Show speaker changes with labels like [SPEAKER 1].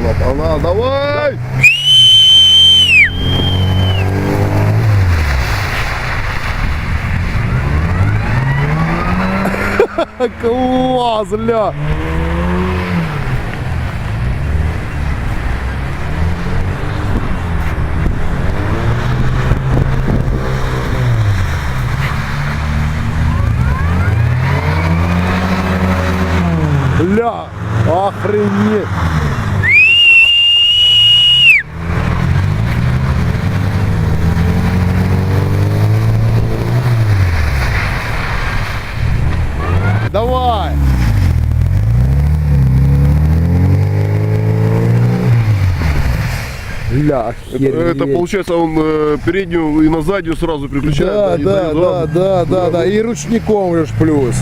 [SPEAKER 1] погнала, погнала, давай! Класс, бля! Бля, охренеть! Давай. Ля,
[SPEAKER 2] Это, получается он э, переднюю и на заднюю сразу переключает.
[SPEAKER 1] Да,
[SPEAKER 2] и
[SPEAKER 1] да,
[SPEAKER 2] дает,
[SPEAKER 1] да, да, да, да, и ручником лишь плюс.